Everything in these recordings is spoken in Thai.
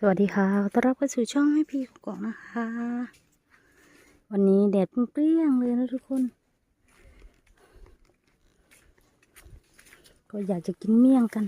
สวัสดีค่ะต้อนรับเข้าสู่ช่องให้พี่กอกนะคะ วันนี้แดดเปรี้ยงเลยนะทุกคน ก็อยากจะกินเมี่ยงกัน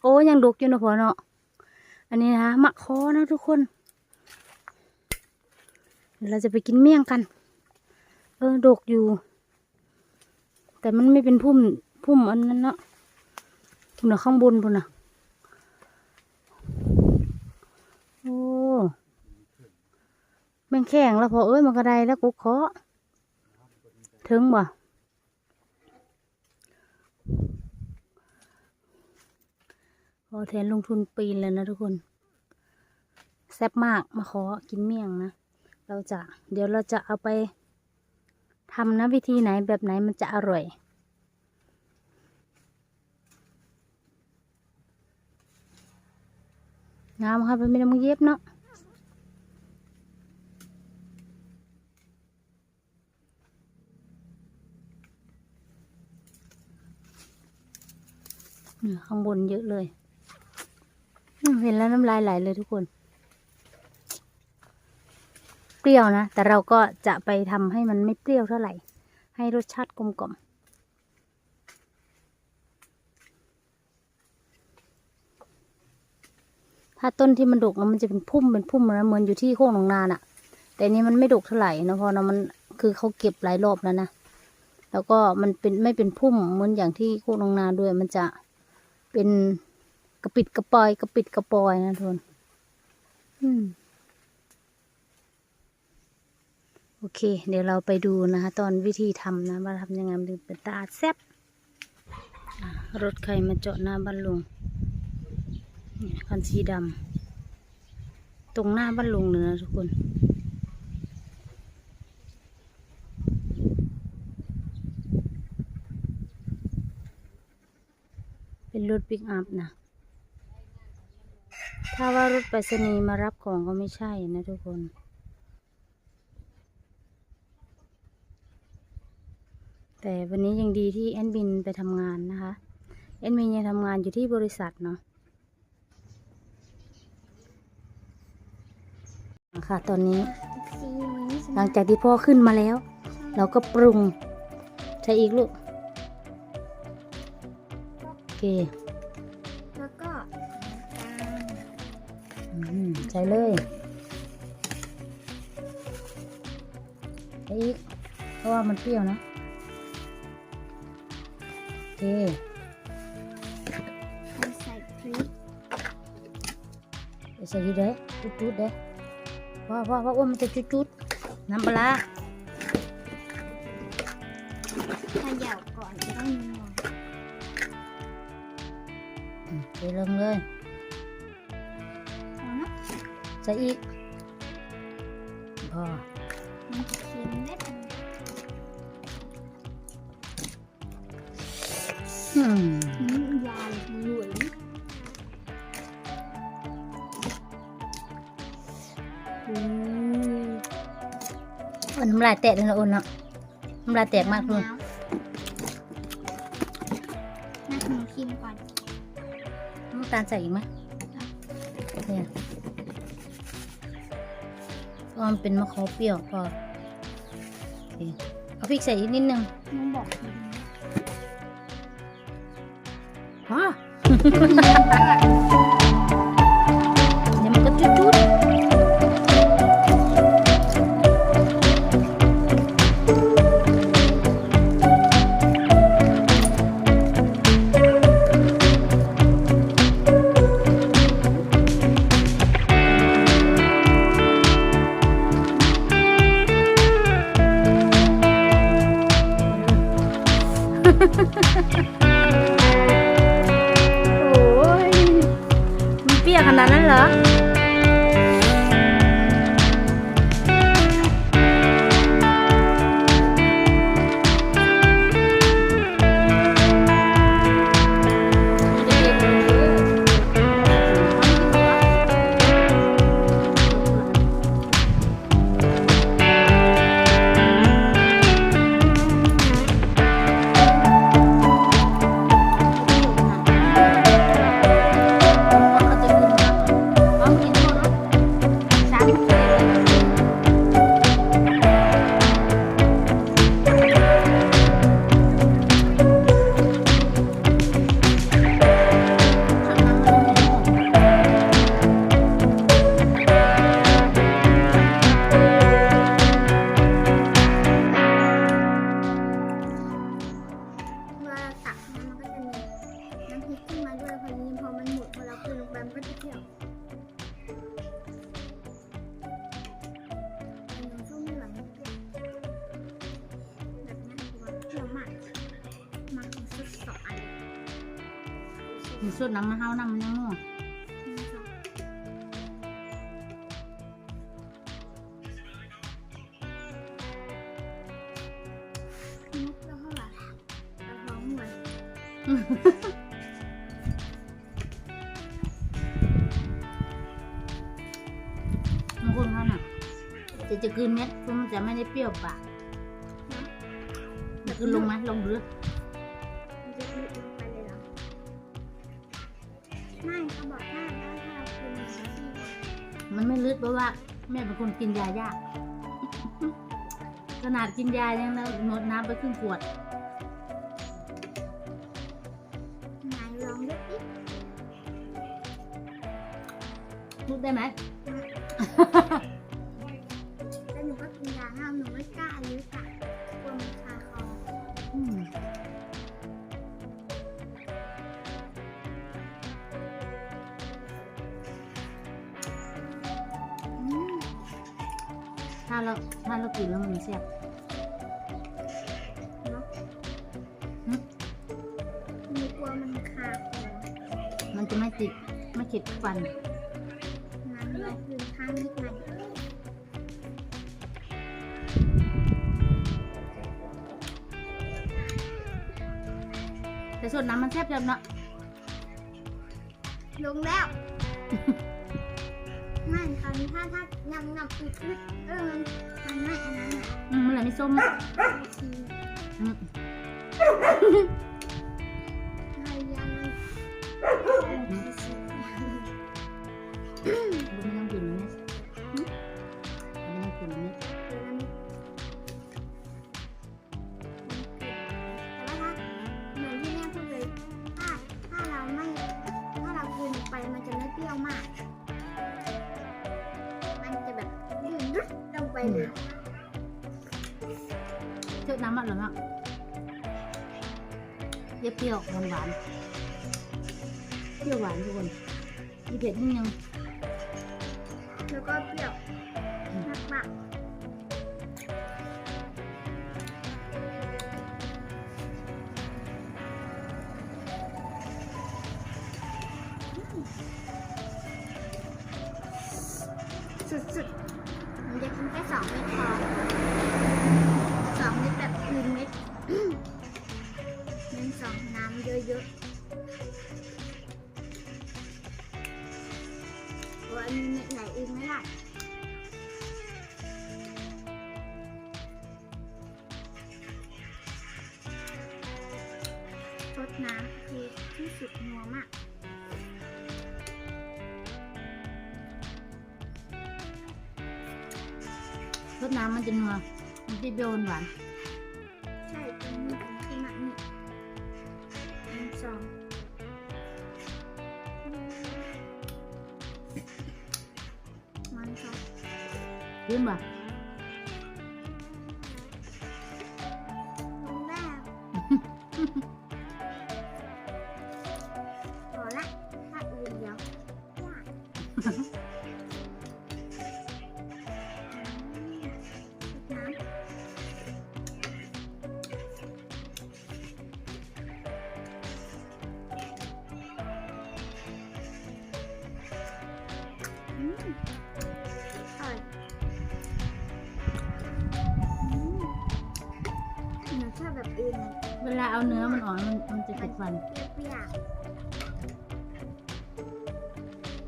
โอ้ยังดุกอยู่นะพ่อเนาะ อันนี้นะมะคอนะทุกคน เราจะไปกินเมี่ยงกัน เออดกอยู่ แต่มันไม่เป็นพุ่มพุ่มอันนั้นเนาะพุ่นนะข้างบนพุ่นนะโอ้แม่งแข็งแล้วพอเอ้ยมันกระไดแล้วกูเคาะถึงบ่พอแทนลงทุนปีนเลยนะทุกคน แซ่บมากมาขอกินเมี่ยงนะ เราจะเดี๋ยวเราจะเอาไป ทำนะวิธีไหนแบบไหนมันจะอร่อย งามค่ะเป็นไม่ได้มึงเย็บเนาะข้างบนเยอะเลย เห็นแล้วน้ำลายไหลเลยทุกคน รี้ยวนะ แต่เราก็จะไปทำให้มันไม่เปรี้ยวเท่าไหร่ ให้รสชาติกลมกล่อมถ้าต้นที่มันดกแล้วมันจะเป็นพุ่มเป็นพุ่มนะเหมือนอยู่ที่โค้งหนองนาน่ะ แต่นี้มันไม่ดกเท่าไหร่นะเพอนะมันคือเขาเก็บหลายรอบแล้วนะแล้วก็มันเป็นไม่เป็นพุ่มเหมือนอย่างที่โค้งหนองนาด้วย มันจะเป็นกระปิดกระปอยกระปิดกระปอยนะทุกคนอืม โอเค เดี๋ยวเราไปดูนะคะตอนวิธีทำนะว่าทำยังไงมันถึงเป็นตาแซ่บรถใครมาเจอดหน้าบ้านลุงคันสีดำตรงหน้าบ้านลุงเลยนะทุกคนเป็นรถปิกอัพนะถ้าว่ารถไปรษณีย์มารับของก็ไม่ใช่นะทุกคน แต่วันนี้ยังดีที่แอนบินไปทำงานนะคะแอนบินยังทำงานอยู่ที่บริษัทเนาะค่ะตอนนี้หลังจากที่พ่อขึ้นมาแล้ว เราก็ปรุงใช้อีกลูกโอเคแล้วก็ใช้เลยใช้อีกเพราะว่ามันเปรี้ยวนะ โอเคน้ำตาลใส่พริกไปใส่ที่เด้จุดๆเด้ว่าว่าว่าอ้วน ย่าก่อนจะได้นัวอืมไปเริ่มเลยพอนะใส่อีกพอมันจะเค็มได้ทันอืมน้ำยาหลวยอืมอ้วนน้ำลายแตกเลยนะอ้วนเนาะน้ำลายแตกมากเลยน่าขนมชิมก่อนน้ำตาลใส่อีกไหมเนี่ยเพราะมันเป็นมะขามเปรี้ยวพอโอเคเอาพริกใส่อีกนิดนึงน้องบอก เลยฮะเดี๋ย นเปรี้ยวขนาดนั้นเหรอ มีส่วนน้ำมันเฮาน้ำมันยังนัวนี่ค่ะมุกแล้วเท่าไหร่ร้องเหมือนบางคนเขาน่ะจะจะกลืนเม็ดเพราะมันจะไม่ได้เปรี้ยวปากจะกลืนลงไหมลงหรือ เพราะว่าแม่เป็นคนกินยายาก ขนาดกินยายังนะหมดน้ำไปครึ่งขวดไหนลองดูดิลุกได้ไหม ถ้าเราถ้าเรากินแล้วมันแซ่บเนาะหึหนูกลัวมันคาคอมันจะไม่ติดไม่เข็ดฟันงั้นเราคืนข้างนิดหน่อยแต่ส่วนน้ำมันแซ่บจังเนาะลงแล้ว ไม่คราวนี้ถ้าถ้า ยังหนักอีกนิดเออมันมันไม่อันนั้นอะอืมมันเลยไม่ส้มทีอืม ไปเลยเจอน้ำมันหรือเปล่าเปรี้ยวๆหวานหวานๆเปรี้ยวหวานทุกคนมีเผ็ดนิดนึงแล้วก็เปรี้ยว วันไหนอีกไม่ได้รสน้ำคือที่สุดนัวมากรสน้ำมันจะนัวมันจะเปรี้ยวหวาน ๆยื เวลาเอาเนื้อมันออกมันมันจะเผ็ดฟันเปรี้ยว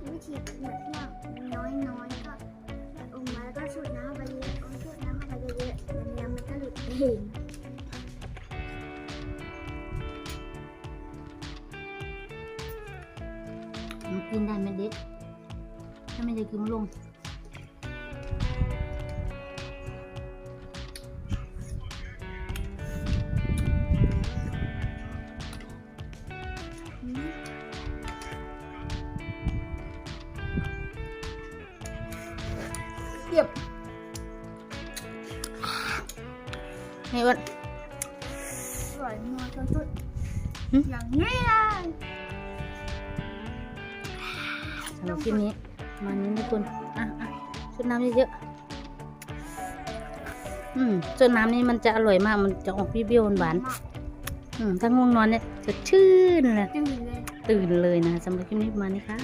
ๆวิธีเหมือนที่ว่าน้อยๆก็อมมาแล้วก็สูดน้ำเข้าไปเยอะเอาสูดน้ำเข้าไปเยอะๆเดี๋ยวเนื้อมันก็หลุดเองมันกินได้ไม่เด็ดถ้าไม่ได้คือมันลง ไงอ้วันอร่อยนัวสุดหึๆอย่างนี้เลยสำหรับคลิปนี้มานี้ทุกคนอะอะชุดน้ำเยอะๆอืมส่วนน้ำนี่มันจะอร่อยมาก มันจะออกเปรี้ยวๆหวานมากๆอืมถ้าง่วงนอนเนี่ยจะชื่นเลยจืดเลยอตื่นเลยนะคะสำหรับคลิปนี้ประมาณนี้ค่ะ